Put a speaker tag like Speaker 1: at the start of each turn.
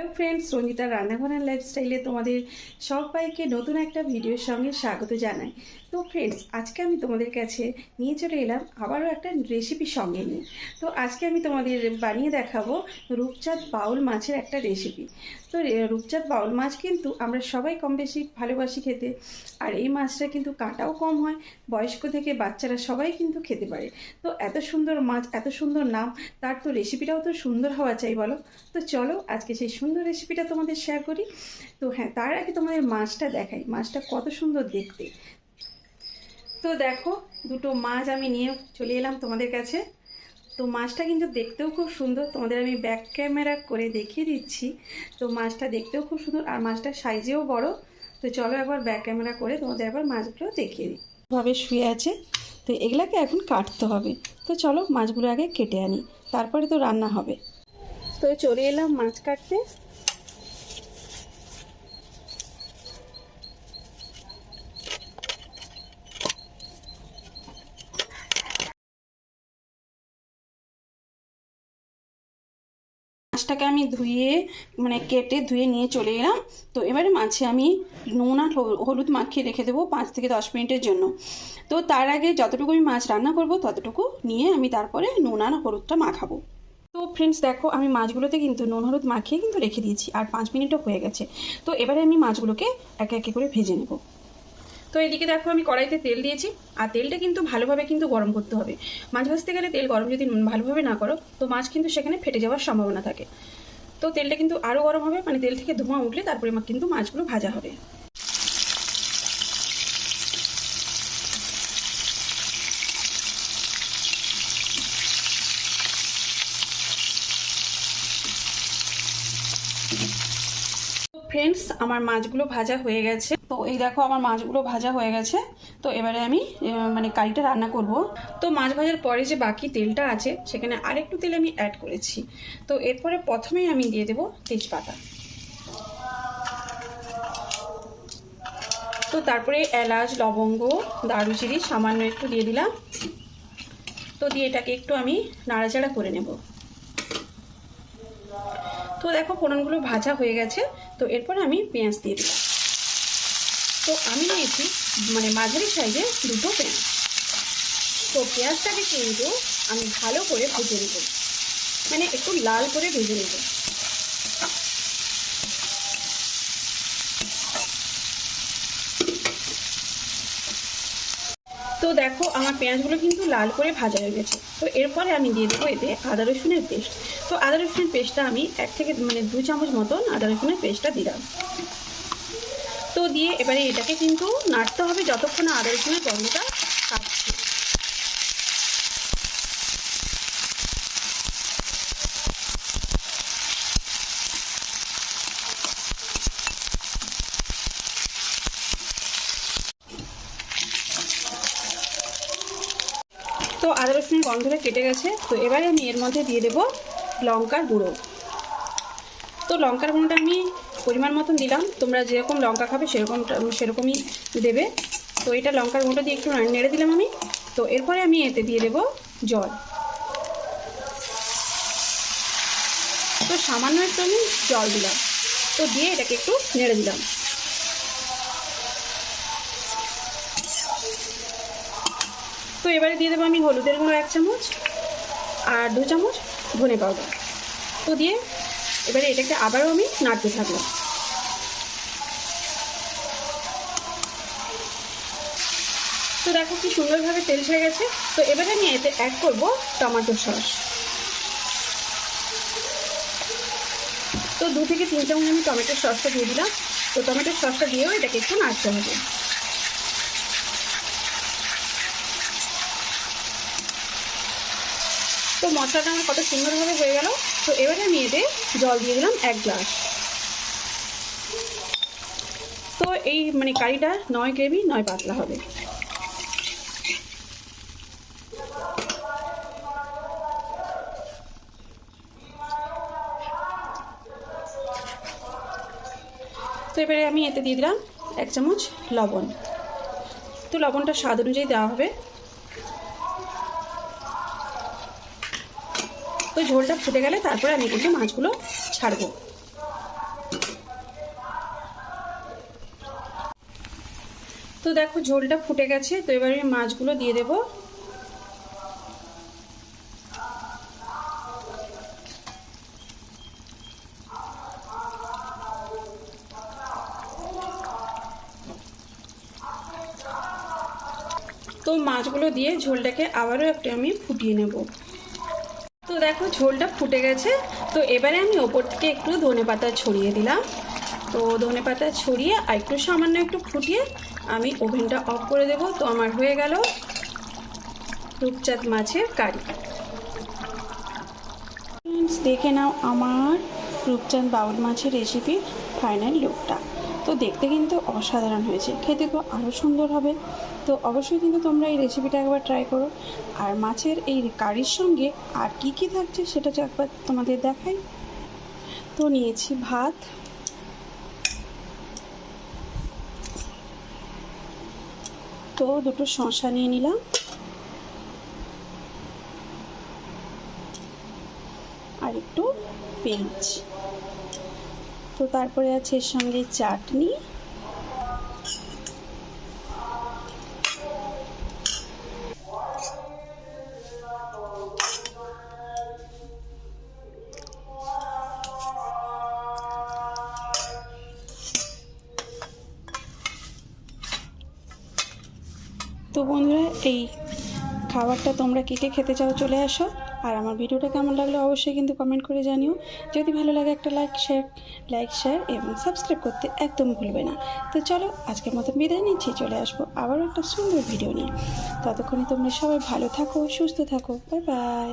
Speaker 1: Hello friends রঞ্জিতার রান্নাঘরের লাইফস্টাইলে তোমাদের সবাইকে নতুন একটা ভিডিওর সঙ্গে স্বাগত জানাই। তো ফ্রেন্ডস আজকে আমি তোমাদের কাছে নিয়ে চলে এলাম আবারও একটা রেসিপি সঙ্গে নিয়ে। তো আজকে আমি তোমাদের বানিয়ে দেখাবো রূপচাঁদ বাউল মাছের একটা রেসিপি তো রূপচাঁদ বাউল মাছ কিন্তু আমরা সবাই কম বেশি ভালোবাসি খেতে। আর এই মাছটা কিন্তু কাঁটাও কম হয়, বয়স্ক থেকে বাচ্চারা সবাই কিন্তু খেতে পারে। তো এত সুন্দর মাছ, এত সুন্দর নাম, তার তো রেসিপিটাও তো সুন্দর হওয়া চাই বলো। তো চলো আজকে সেই সুন্দর রেসিপিটা তোমাদের শেয়ার করি। তো হ্যাঁ তার আগে তোমাদের মাছটা দেখাই, মাছটা কত সুন্দর দেখতে। তো দেখো, দুটো মাছ আমি নিয়ে চলে এলাম তোমাদের কাছে। তো মাছটা কিন্তু দেখতেও খুব সুন্দর। তোমাদের আমি ব্যাক ক্যামেরা করে দেখিয়ে দিচ্ছি। তো মাছটা দেখতেও খুব সুন্দর আর মাছটা সাইজেও বড়। তো চলো একবার ব্যাক ক্যামেরা করে তোমাদের একবার মাছগুলো দেখিয়ে দিই। ভাবে শুয়ে আছে। তো এগুলাকে এখন কাটতে হবে। তো চলো মাছগুলো আগে কেটে আনি। তারপরে তো রান্না হবে। তো চলে এলাম মাছ কাটতে। মাছটাকে আমি ধুয়ে মানে কেটে ধুয়ে নিয়ে চলে এলাম। তো এবারে মাছে আমি নুন আর হলু- হলুদ মাখিয়ে রেখে দেবো পাঁচ থেকে দশ মিনিটের জন্য। তো তার আগে যতটুকু আমি মাছ রান্না করব, ততটুকু নিয়ে আমি তারপরে নুন আর হলুদটা মাখাবো। তো ফ্রেন্ডস দেখো আমি মাছগুলোতে কিন্তু নুন, হলুদ মাখিয়ে কিন্তু রেখে দিয়েছি, আর পাঁচ মিনিটও হয়ে গেছে। তো এবারে আমি মাছগুলোকে একে একে করে ভেজে নেব। তো এদিকে দেখো আমি কড়াইতে তেল দিয়েছি, আর তেলটা কিন্তু ভালোভাবে কিন্তু গরম করতে হবে। মাছ ভাজতে গেলে তেল গরম যদি ভালোভাবে না করো, তো মাছ কিন্তু সেখানে ফেটে যাওয়ার সম্ভাবনা থাকে। তো তেলটা কিন্তু আরও গরম হবে মানে তেল থেকে ধোঁয়া উঠলে তারপরে কিন্তু মাছগুলো ভাজা হবে। ফ্রেন্ডস আমার মাছগুলো ভাজা হয়ে গেছে। তো এই দেখো, আমার মাছগুলো ভাজা হয়ে গেছে। তো এবারে আমি মানে কারিটা রান্না করব। তো মাছ ভাজার পরে যে বাকি তেলটা আছে, সেখানে আরেকটু তেল আমি অ্যাড করেছি। তো এরপরে প্রথমেই আমি দিয়ে দেবো তেজপাতা। তো তারপরে এলাচ, লবঙ্গ, দারুচিনি সামান্য একটু দিয়ে দিলাম। তো দিয়ে এটাকে একটু আমি নাড়াচাড়া করে নেব। তো দেখো ফোড়নগুলো ভাজা হয়ে গেছে, তো এরপর আমি পেঁয়াজ দিয়ে দিলাম। তো আমি নিয়েছি মানে মাঝারি সাইজে দুটো পেঁয়াজ। তো পেঁয়াজটাকে কিন্তু আমি ভালো করে ভেজে নেব। মানে একটু লাল করে ভেজে নেব। তো দেখো আমার পেঁয়াজগুলো কিন্তু লাল করে ভাজা হয়ে গেছে। তো এরপরে আমি দিয়ে দেবো এতে আদা রসুনের পেস্ট। তো আদা রসুনের পেস্টটা আমি এক থেকে মানে দু চামচ মতন আদা রসুনের পেস্টটা দিলাম। তো দিয়ে এবারে এটাকে কিন্তু নাড়তে হবে যতক্ষণ আদা রসুনের গন্ধটা কাটছে তো আদা রসুনের গন্ধটা কেটে গেছে। তো এবারে আমি এর মধ্যে দিয়ে দেবো লঙ্কার গুঁড়ো। তো লঙ্কার গুঁড়োটা আমি পরিমাণ মতন দিলাম। তোমরা যেরকম লঙ্কা খাবে সেরকম সেরকমই দেবে। তো এটা লঙ্কার গুঁড়ো দিয়ে একটু নেড়ে দিলাম আমি। তো এরপরে আমি এতে দিয়ে দেবো জল। তো সামান্য একটু আমি জল দিলাম। তো দিয়ে এটাকে একটু নেড়ে দিলাম। তো এবারে দিয়ে দেবো আমি হলুদের গুঁড়ো এক চামচ আর দু চামচ ধনে পাউডার। তো দিয়ে এবারে এটাকে আবারও আমি নাড়তে থাকলাম। তো দেখো কি সুন্দরভাবে তেল ছেড়ে গেছে। তো এবারে আমি এতে অ্যাড করব টমেটো সস। তো দু থেকে তিন চামচ আমি টমেটোর সসটা দিয়ে দিলাম। তো টমেটোর সসটা দিয়েও এটাকে একটু নাড়তে হবে। তো মশলাটা আমার কত সুন্দরভাবে হয়ে গেল। তো এবারে আমি এতে জল দিয়ে দিলাম এক গ্লাস। তো এই মানে কারিটা নয় গ্রেভি, নয় পাতলা হবে। তো এবারে আমি এতে দিয়ে দিলাম এক চামচ লবণ। তো লবণটা স্বাদ অনুযায়ী দেওয়া হবে। তো ঝোলটা ফুটে গেলে তারপরে আমি কিন্তু মাছগুলো ছাড়বো। তো দেখো ঝোলটা ফুটে গেছে, তো এবার আমি মাছগুলো দিয়ে দেব। তো মাছগুলো দিয়ে ঝোলটাকে আবারও একটু আমি ফুটিয়ে নেব। তো দেখো ঝোলটা ফুটে গেছে। তো এবারে আমি ওপর থেকে একটু ধনে পাতা ছড়িয়ে দিলাম। তো ধনে পাতা ছড়িয়ে আর একটু সামান্য একটু ফুটিয়ে আমি ওভেনটা অফ করে দেব। তো আমার হয়ে গেল রূপচাঁদ মাছের কারি। দেখে নাও আমার রূপচাঁদ বাউল মাছের রেসিপি ফাইনাল লুকটা তো দেখতে কিন্তু অসাধারণ হয়েছে। খেতে তো আরও সুন্দর হবে। তো অবশ্যই কিন্তু তোমরা এই রেসিপিটা একবার ট্রাই করো। আর মাছের এই কারির সঙ্গে আর কি কি থাকছে সেটা একবার তোমাদের দেখাই। তো নিয়েছি ভাত। তো দুটো শশা নিয়ে নিলাম। আর একটু পেঁয়াজ। তো তারপরে আছে এর সঙ্গে চাটনি। তো বন্ধুরা, এই খাবারটা তোমরা কে কে খেতে চাও চলে আসো। আর আমার ভিডিওটা কেমন লাগল অবশ্যই কিন্তু কমেন্ট করে জানিও। যদি ভালো লাগে একটা লাইক শেয়ার লাইক শেয়ার এবং সাবস্ক্রাইব করতে একদম ভুলবে না। তো চলো আজকের মতো বিদায় নিচ্ছি, চলে আসব আবারও একটা সুন্দর ভিডিও নিয়ে। ততক্ষণে তোমরা সবাই ভালো থাকো, সুস্থ থাকো। Bye bye